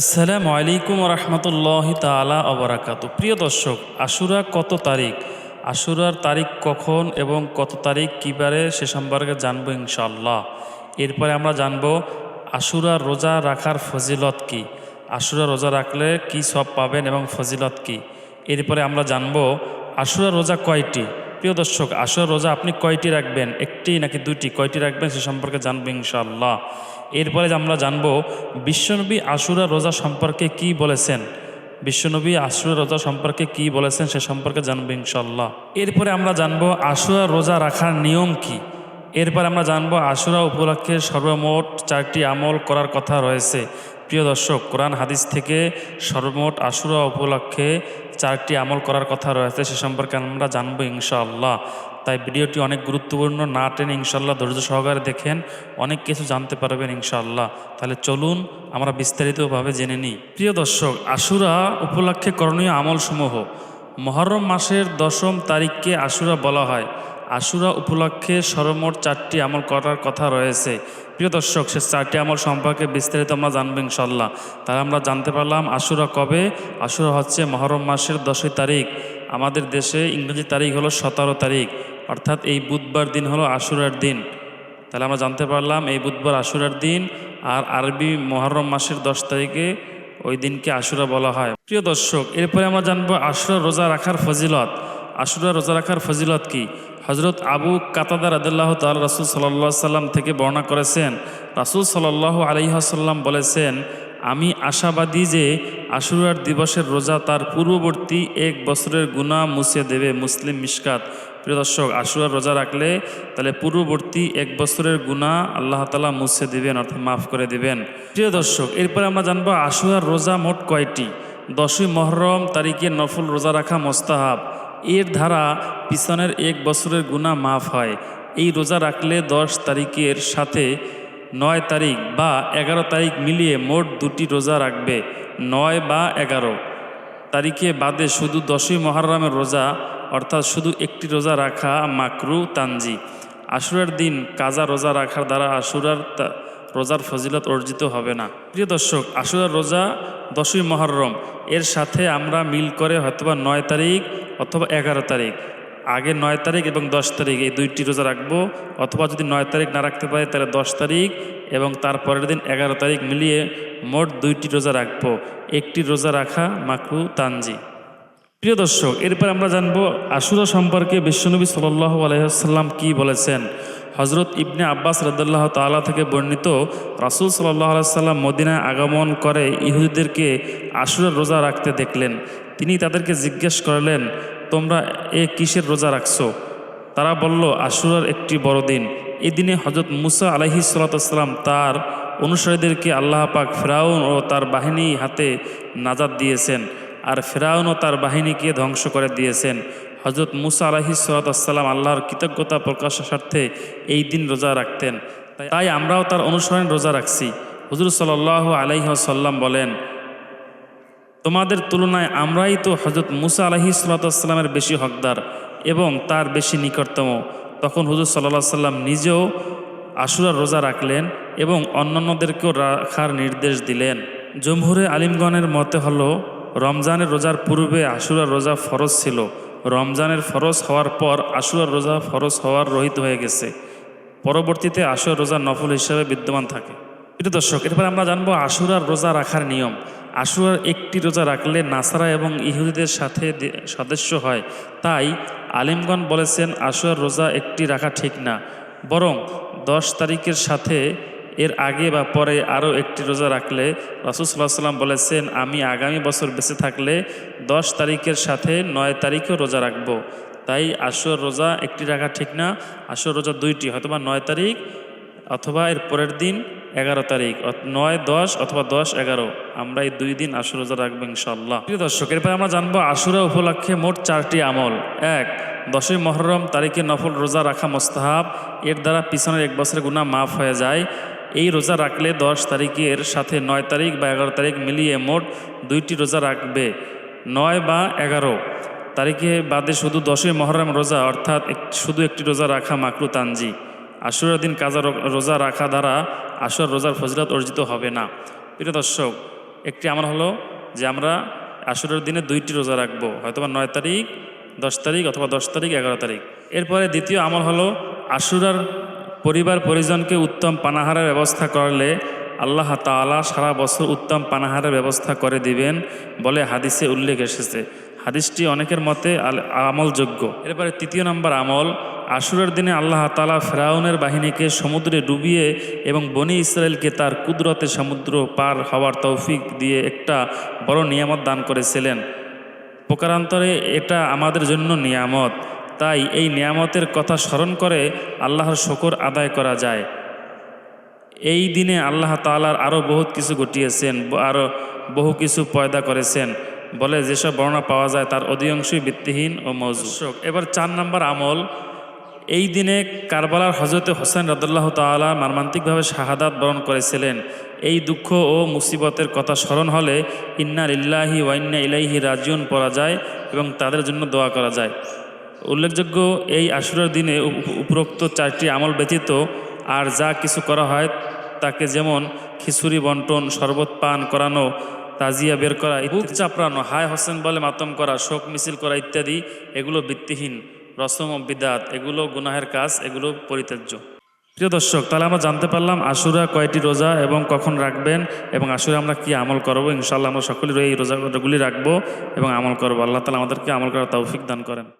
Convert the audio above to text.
আসসালামু আলাইকুম রহমতুল্লাহ তালা অবরাকাত প্রিয় দর্শক, আশুরা কত তারিখ? আশুরার তারিখ কখন এবং কত তারিখ কীবারে সে সম্পর্কে জানব ইনশাল্লাহ এরপরে আমরা জানব আশুরার রোজা রাখার ফজিলত কি? আশুরা রোজা রাখলে কি সব পাবেন এবং ফজিলত কি? এরপরে আমরা জানব আশুরা রোজা কয়টি? প্রিয় দর্শক আশুরা রোজা আপনি কয়টি রাখবেন? একটি নাকি দুটি কয়টি রাখবেন সে সম্পর্কে জানব ইনশাল্লাহ এরপরে আমরা জানব, বিশ্বনবী আশুরা রোজা সম্পর্কে কি বলেছেন? বিশ্বনবী আশুরা রোজা সম্পর্কে কি বলেছেন সে সম্পর্কে জানব ইনশাল্লাহ এরপরে আমরা জানব, আশুরা রোজা রাখার নিয়ম কি? এরপর আমরা জানব, আশুরা উপলক্ষে সর্বমোট চারটি আমল করার কথা রয়েছে। প্রিয় দর্শক, কোরআন হাদিস থেকে সর্বমোট আশুরা উপলক্ষে চারটি আমল করার কথা রয়েছে, সে সম্পর্কে আমরা জানব ইনশাআল্লাহ। তাই ভিডিওটি অনেক গুরুত্বপূর্ণ, না টেনে ইনশাল্লাহ ধৈর্য সহকারে দেখেন, অনেক কিছু জানতে পারবেন ইনশাআল্লাহ। তাহলে চলুন, আমরা বিস্তারিতভাবে জেনে নিই। প্রিয় দর্শক, আশুরা উপলক্ষে করণীয় আমলসমূহ। মহরম মাসের দশম তারিখকে আশুরা বলা হয়। আশুরা উপলক্ষে সর্বমোট চারটি আমল করার কথা রয়েছে। প্রিয় দর্শক সে চারটি আমল সম্পর্কে বিস্তারিত আমরা জানব ইনশাল্লাহ তাহলে আমরা জানতে পারলাম আশুরা কবে? আশুরা হচ্ছে মহরম মাসের দশই তারিখ। আমাদের দেশে ইংরেজি তারিখ হলো সতেরো তারিখ, অর্থাৎ এই বুধবার দিন হলো আশুরার দিন। তাহলে আমরা জানতে পারলাম এই বুধবার আশুরার দিন আর আরবি মহরম মাসের দশ তারিখে ওই দিনকে আশুরা বলা হয়। প্রিয় দর্শক, এরপরে আমরা জানব আশুরা রোজা রাখার ফজিলত। আশুরা রোজা রাখার ফজিলত কি? হজরত আবু কাতাদার আদাল্লাহ তাল রাসুল সাল্লাহ সাল্লাম থেকে বর্ণনা করেছেন, রাসুল সাল্লাহ আলহাসাল্লাম বলেছেন, আমি আশাবাদী যে আশুরার দিবসের রোজা তার পূর্ববর্তী এক বছরের গুণা মুছে দেবে মুসলিম মিশকাত। প্রিয় দর্শক, আশুরার রোজা রাখলে তাহলে পূর্ববর্তী এক বছরের গুণা আল্লাহ তালা মুছে দিবেন, অর্থাৎ মাফ করে দিবেন। প্রিয় দর্শক, এরপরে আমরা জানব আশুরার রোজা মোট কয়টি? দশই মহরম তারিখে নফল রোজা রাখা মোস্তাহাব। এর ধারা পিছনের এক বছরের গুণা মাফ হয়। এই রোজা রাখলে দশ তারিখের সাথে নয় তারিখ বা এগারো তারিখ মিলিয়ে মোট দুটি রোজা রাখবে, নয় বা এগারো। তারিখে বাদে শুধু দশই মহরমের রোজা, অর্থাৎ শুধু একটি রোজা রাখা মাকরু তানজি আশুরার দিন কাজা রোজা রাখার দ্বারা আশুরার রোজার ফজিলত অর্জিত হবে না। প্রিয় দর্শক, আশুরার রোজা দশই মহরম, এর সাথে আমরা মিল করে হয়তোবা নয় তারিখ অথবা এগারো তারিখ। আগে নয় তারিখ এবং দশ তারিখ এই দুইটি রোজা রাখব, অথবা যদি নয় তারিখ না রাখতে পারি তাহলে দশ তারিখ এবং তার পরের দিন এগারো তারিখ মিলিয়ে মোট দুইটি রোজা রাখব, একটি রোজা রাখা মাকরু তানজি। প্রিয় দর্শক, এরপর আমরা জানব আশুরা সম্পর্কে বিশ্বনবী সাল্লাহ আলহাম কি বলেছেন। হজরত ইবনে আব্বাস রদাল্লাহ তালা থেকে বর্ণিত, রাসুল সাল্লাহ আলাইসাল্লাম মদিনায় আগমন করে ইহুদিদেরকে আশুরার রোজা রাখতে দেখলেন। তিনি তাদেরকে জিজ্ঞেস করলেন, তোমরা এ কিসের রোজা রাখছো? তারা বলল, আশুরার একটি বড়দিন এই দিনে হজরত মুসা আলহি সাল্লাম তার অনুসারীদেরকে আল্লাহ পাক ফেরাউন ও তার বাহিনী হাতে নাজাদ দিয়েছেন। আর ফেরাউন ও তার বাহিনীকে ধ্বংস করে দিয়েছেন। হজরত মুসা আলহি সাল্লাম আল্লাহর কৃতজ্ঞতা প্রকাশের স্বার্থে এই দিন রোজা রাখতেন। তাই- আমরাও তার অনুসরণ রোজা রাখছি। হুজুর সাল্লাহ আলাইসাল্লাম বলেন, তোমাদের তুলনায় আমরাই তো হজরত মুসা আলহি সাল্লাতামের বেশি হকদার এবং তার বেশি নিকটতম। তখন হুজুর সাল্লাহ সাল্লাম নিজেও আশুরার রোজা রাখলেন এবং অন্যান্যদেরকেও রাখার নির্দেশ দিলেন। জমহুরে আলিমগণের মতে হলো, রমজানের রোজার পূর্বে আশুরার রোজা ফরজ ছিল। রমজানের ফরজ হওয়ার পর আশুরার রোজা ফরজ হওয়ার রহিত হয়ে গেছে। পরবর্তীতে আশুরার রোজা নফল হিসাবে বিদ্যমান থাকে। প্রিয় দর্শক, এরপর আমরা জানব আশুরার রোজা রাখার নিয়ম। আশুরার একটি রোজা রাখলে নাসারা এবং ইহুদিদের সাথে সদস্য হয়। তাই আলিমগণ বলেছেন, আশুরার রোজা একটি রাখা ঠিক না। বরং দশ তারিখের সাথে এর আগে বা পরে আরও একটি রোজা রাখলে রসুল্লাহ সাল্লাম বলেছেন, আমি আগামী বছর বেঁচে থাকলে দশ তারিখের সাথে নয় তারিখেও রোজা রাখব। তাই আশুর রোজা একটি রাখা ঠিক না। আশুর রোজা দুইটি হয়তোবা নয় তারিখ অথবা এর পরের দিন এগারো তারিখ। নয়, দশ অথবা দশ, এগারো। আমরা এই দুই দিন আশুর রোজা রাখব ইনশাল্লাহ প্রিয় দর্শক, এরপর আমরা জানব আশুরা উপলক্ষে মোট চারটি আমল। এক, দশই মহরম তারিখে নফল রোজা রাখা মোস্তাহাব। এর দ্বারা পিছনের এক বছরের গুণা মাফ হয়ে যায়। এই রোজা রাখলে দশ তারিখের সাথে নয় তারিখ বা এগারো তারিখ মিলিয়ে মোট দুইটি রোজা রাখবে। নয় বা এগারো তারিখে বাদে শুধু দশই মহরম রোজা, অর্থাৎ শুধু একটি রোজা রাখা মাকরু তানজি। আশুরার দিন কাজা রোজা রাখা দ্বারা আশুর রোজার ফজিলত অর্জিত হবে না। প্রিয় দর্শক, একটি আমার হলো যে আমরা আশুরার দিনে দুইটি রোজা রাখব, হয়তোবা নয় তারিখ, দশ তারিখ অথবা দশ তারিখ, এগারো তারিখ। এরপরে দ্বিতীয় আমল হলো আশুরার পরিবার পরিজনকে উত্তম পানাহারের ব্যবস্থা করলে আল্লাহ তাআলা সারা বছর উত্তম পানাহারের ব্যবস্থা করে দিবেন বলে হাদিসে উল্লেখ এসেছে। হাদিসটি অনেকের মতে আমলযোগ্য। এরপরে তৃতীয় নম্বর আমল, আশুরের দিনে আল্লাহ তালা ফেরাউনের বাহিনীকে সমুদ্রে ডুবিয়ে এবং বনি ইসরায়েলকে তার কুদরতে সমুদ্র পার হওয়ার তৌফিক দিয়ে একটা বড় নিয়ামত দান করেছিলেন। প্রকারান্তরে এটা আমাদের জন্য নিয়ামত। তাই এই নিয়ামতের কথা স্মরণ করে আল্লাহর শকর আদায় করা যায়। এই দিনে আল্লাহ তাআলার আরও বহুত কিছু ঘটিয়েছেন আরও বহু কিছু পয়দা করেছেন। বলে যেসব বর্ণনা পাওয়া যায় তার অধিকাংশই ভিত্তিহীন ও মৌজুক এবার চার নম্বর আমল, এই দিনে কারবালার হজরতে হোসেন রদুল্লাহ তাআলা মর্মান্তিকভাবে শাহাদাত বরণ করেছিলেন। এই দুঃখ ও মুসিবতের কথা স্মরণ হলে ইন্না ইল্লাহি ওয়াইন্না ইলাইহি রাজিউন পড়া যায় এবং তাদের জন্য দোয়া করা যায়। উল্লেখযোগ্য এই আশুরার দিনে উপ- উপরোক্ত চারটি আমল ব্যতীত আর যা কিছু করা হয় তাকে যেমন খিচুড়ি, বন্টন, শরবত পান, করানো, তাজিয়া বের করা বুক চাপড়ানো, হায় হোসেন বলে মাতম করা, শোক মিছিল করা ইত্যাদি, এগুলো ভিত্তিহীন, রসম ও বিদাত, এগুলো গুনাহের কাজ, এগুলো পরিত্যাজ্য। প্রিয় দর্শক, তাহলে আমরা জানতে পারলাম আশুরা কয়টি রোজা এবং কখন রাখবেন এবং আশুরা আমরা কি আমল করব? ইনশাল্লাহ আমরা সকলেই এই রোজাগুলি রাখব এবং আমল করব। আল্লাহ তালা আমাদেরকে আমল করার তৌফিক দান করেন।